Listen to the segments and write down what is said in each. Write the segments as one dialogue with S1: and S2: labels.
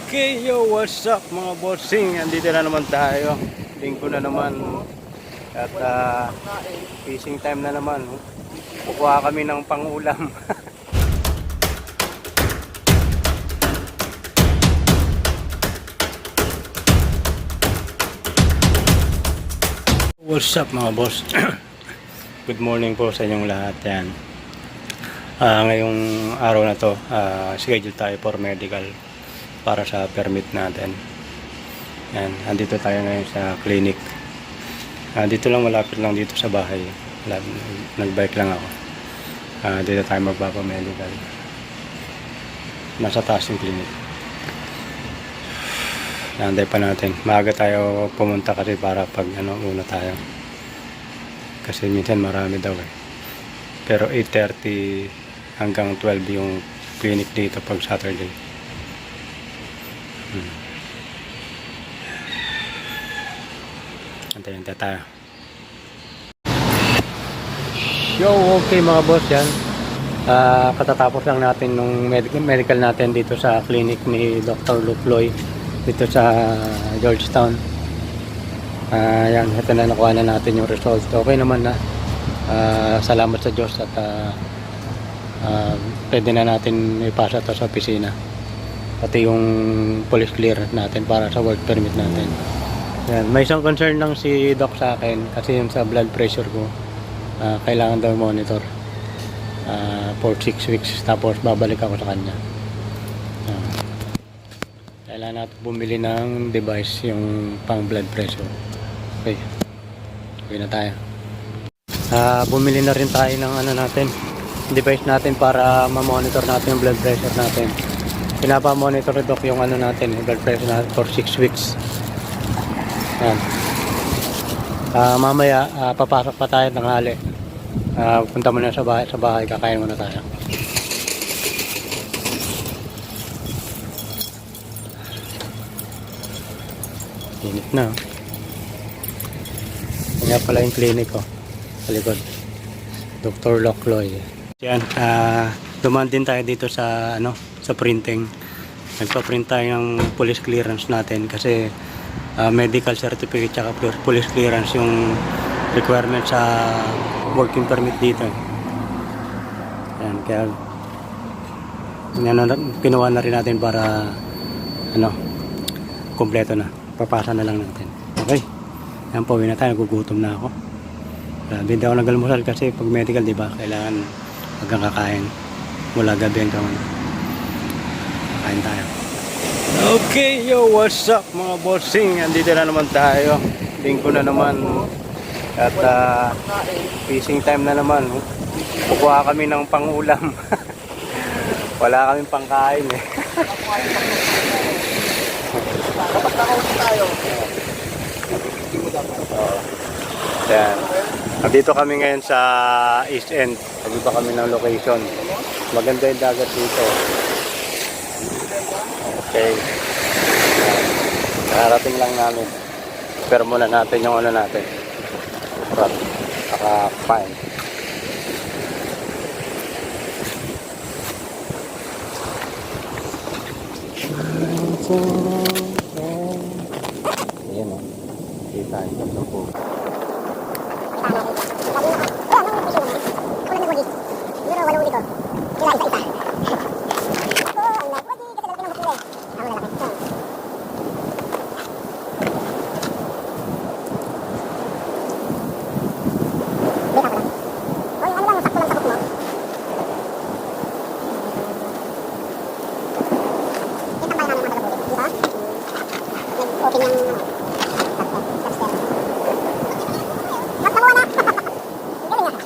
S1: Okay, yo, what's up mga bossing? Andito na naman tayo. Linggo na naman. At ah, fishing time na naman. Kukuha kami ng pangulam. what's up mga boss? Good morning po sa inyong lahat. Yan. Ah, ngayong araw na to, ah, schedule tayo for medical para sa permit natin. Yan, andito tayo ngayon sa clinic. Ah, dito lang malapit lang dito sa bahay. Nag-bike lang ako. Ah, dito tayo magpapa-medical. Nasa taas yung clinic. Naantay pa natin. Maaga tayo pumunta kasi para pag ano, una tayo. Kasi minsan marami daw eh. Pero 8.30 hanggang 12 yung clinic dito pag Saturday. Antayin tayo. Yo, okay mga boss yan. Ah, katatapos lang natin nung medical, medical natin dito sa clinic ni Dr. Luke Loy dito sa Georgetown. Ah, yan, ito na nakuha na natin yung result. Okay naman na. Ah, salamat sa Diyos at ah, ah, pwede na natin ipasa to sa opisina. Pati yung police clear natin para sa work permit natin. Yan. May isang concern lang si Doc sa akin kasi yung sa blood pressure ko ah, kailangan daw monitor ah, for 6 weeks tapos babalik ako sa kanya. Ah. kailangan natin bumili ng device yung pang blood pressure. Okay. Uwi na tayo. Ah, bumili na rin tayo ng ano natin, device natin para ma-monitor natin yung blood pressure natin. Pinapa-monitor ni Doc yung ano natin, blood pressure natin for 6 weeks. Yan. Ah, mamaya ah, papasok pa tayo ng hali. Ah, punta muna sa bahay, sa bahay kakain muna tayo. Init na. oh. Kanya pala yung clinic ko. Sa likod. Dr. Lockloy. Yan. ah dumaan din tayo dito sa ano sa printing. Nagpa-print tayo ng police clearance natin kasi ah, medical certificate pl- police clearance yung requirement sa working permit dito. Yan, kaya ano, pinuha na rin natin para ano, kompleto na. Papasa na lang natin. Okay. Yan po, uwi na tayo. Nagugutom na ako. Grabe, hindi ako nag-almusal kasi pag medical, di ba, kailangan hanggang kakain. Mula gabi hanggang ano. Kain tayo. Okay, yo, what's up mga bossing? Andito na naman tayo. Linggo na naman. At ah, fishing time na naman. Kukuha kami ng pangulam. Wala kaming pangkain eh. Oo. Yan. Nandito kami ngayon sa East End. Nandito kami ng location. Maganda yung dagat dito. Okay. Yan. Nakarating lang namin. Pero muna natin yung ano natin. Prop. Saka fine. Ayan o. Kita ito sa po.
S2: Okay yung Magkamuha na! Galing ah.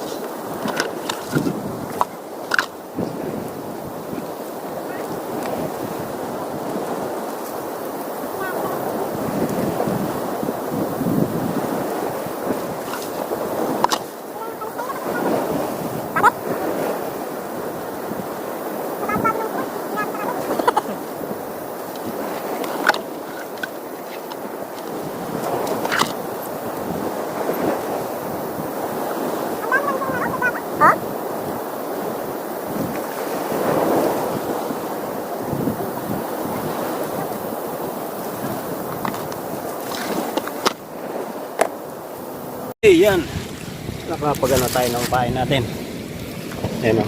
S1: Ayan. Nakapagano tayo ng pain natin. Ayan o.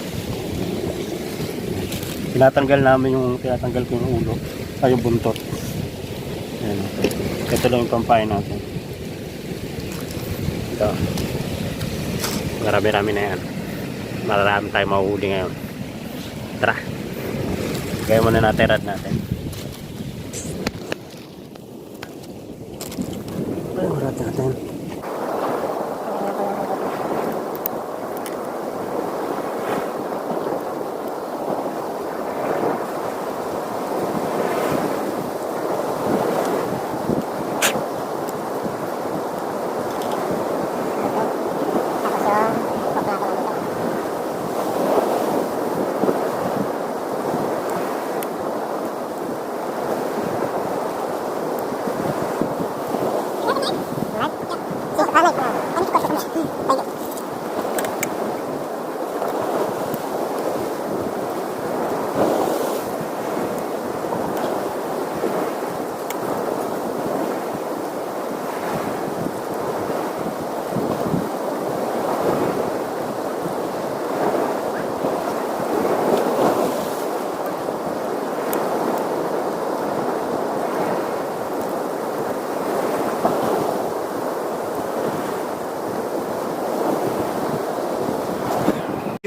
S1: Tinatanggal namin yung, tinatanggal ko yung ulo. Ay, yung buntot. Ayan o. Ito lang yung pampain natin. Ito. Marami-rami na yan. Marami tayo mahuhuli ngayon. Tara. Gaya muna natin rad natin.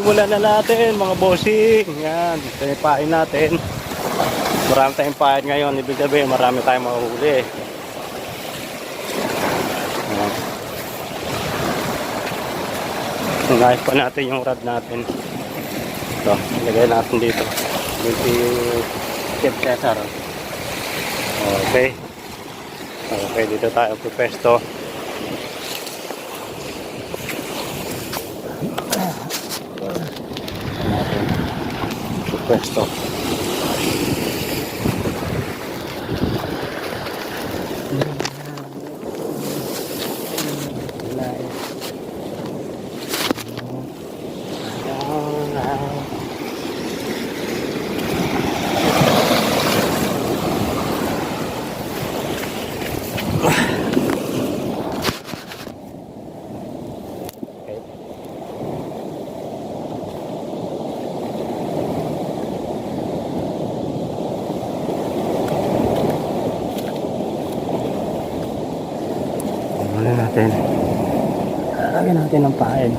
S1: Simulan na natin mga bossing. Yan, ito yung natin. Marami tayong pain ngayon. Ibig sabihin, marami tayong mahuli. Yan. Unayos pa natin yung rod natin. Ito, ilagay natin dito. Yung si Chef. Okay. Okay, dito tayo pupesto. natin pwesto Okay. Ano natin? Lagyan natin ng pain.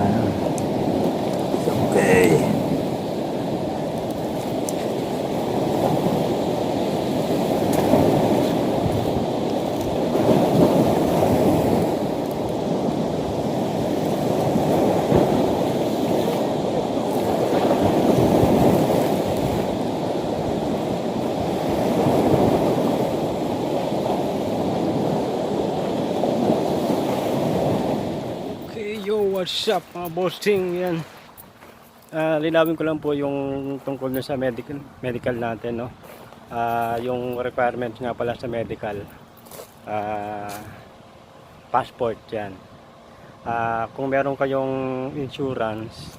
S1: Ayan. Okay. Okay, yo, what's up mga bossing? Yan. Ah, linawin ko lang po yung tungkol na sa medical, medical natin, no? Ah, yung requirements nga pala sa medical. Ah, passport yan. Ah, kung meron kayong insurance,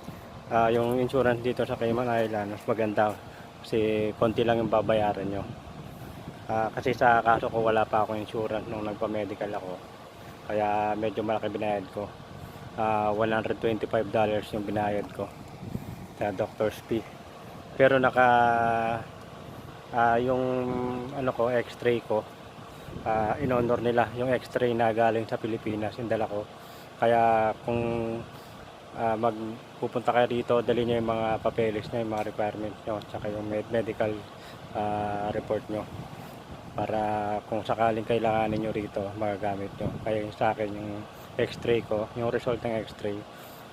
S1: ah, yung insurance dito sa Cayman Island, mas maganda kasi konti lang yung babayaran nyo. Ah, kasi sa kaso ko wala pa akong insurance nung nagpa-medical ako. Kaya medyo malaki binayad ko. Ah, $125 yung binayad ko sa doctor's fee. Pero naka ah, yung ano ko, x-ray ko, ah, in-honor nila yung x-ray na galing sa Pilipinas, yung dala ko. Kaya kung ah, magpupunta kayo dito, dali niyo yung mga papeles niyo, yung mga requirements niyo, tsaka yung med- medical ah, report niyo para kung sakaling kailanganin nyo rito magagamit nyo kaya yung sa akin yung x-ray ko yung result ng x-ray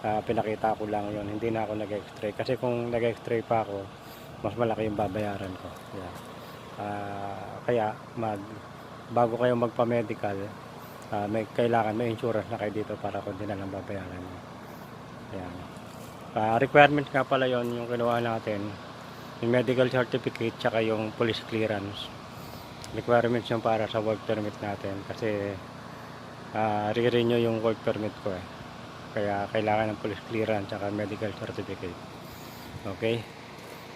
S1: ah, pinakita ko lang yun. Hindi na ako nag-x-ray. Kasi kung nag-x-ray pa ako mas malaki yung babayaran ko. Yeah. Ah, kaya mag bago kayo magpa-medical ah, may kailangan may insurance na kayo dito para kung di na lang babayaran. Nyo Ayan. Ah, requirement nga pala yon yung kinuha natin yung medical certificate tsaka yung police clearance. Requirements yung para sa work permit natin. Kasi uh, re-renew yung work permit ko eh kaya kailangan ng police clearance at medical certificate okay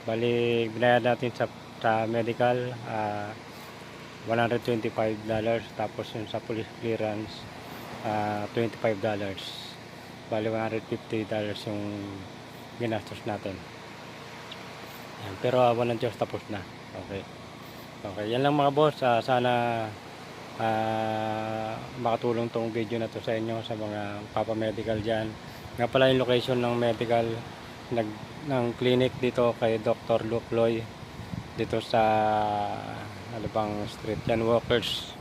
S1: Bali, binayad natin sa, sa medical, ah, $125. Tapos yung sa police clearance, ah, $25. Bali, $150 yung ginastos natin. Yan, pero uh, walang Diyos tapos na. Okay. Okay, yan lang mga boss. Ah, sana ah, makatulong tong video na to sa inyo sa mga papamedical dyan. Nga pala yung location ng medical nag, ng clinic dito kay Dr. Luke Loy dito sa ano bang street yan Walkers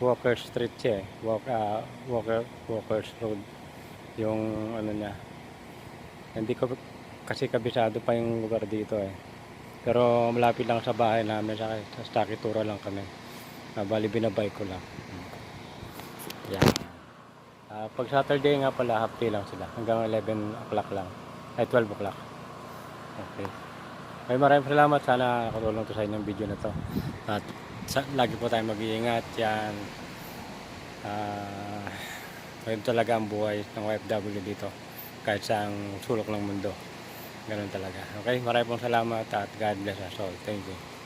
S1: Walker Street siya eh. Walk, ah, Walker, Walkers Road yung ano niya hindi ko kasi kabisado pa yung lugar dito eh pero malapit lang sa bahay namin sa, sa Stakitura lang kami Ah, bali binabay ko lang yan Ah, pag Saturday nga pala half day lang sila hanggang 11 o'clock lang ay 12 o'clock okay ay maraming salamat sana nakatulong to sa inyong video na to at sa, lagi po tayo mag-iingat yan ah Ganun talaga ang buhay ng OFW dito. Kahit sa sulok ng mundo. Ganun talaga. Okay, maraming salamat at God bless us all. Thank you.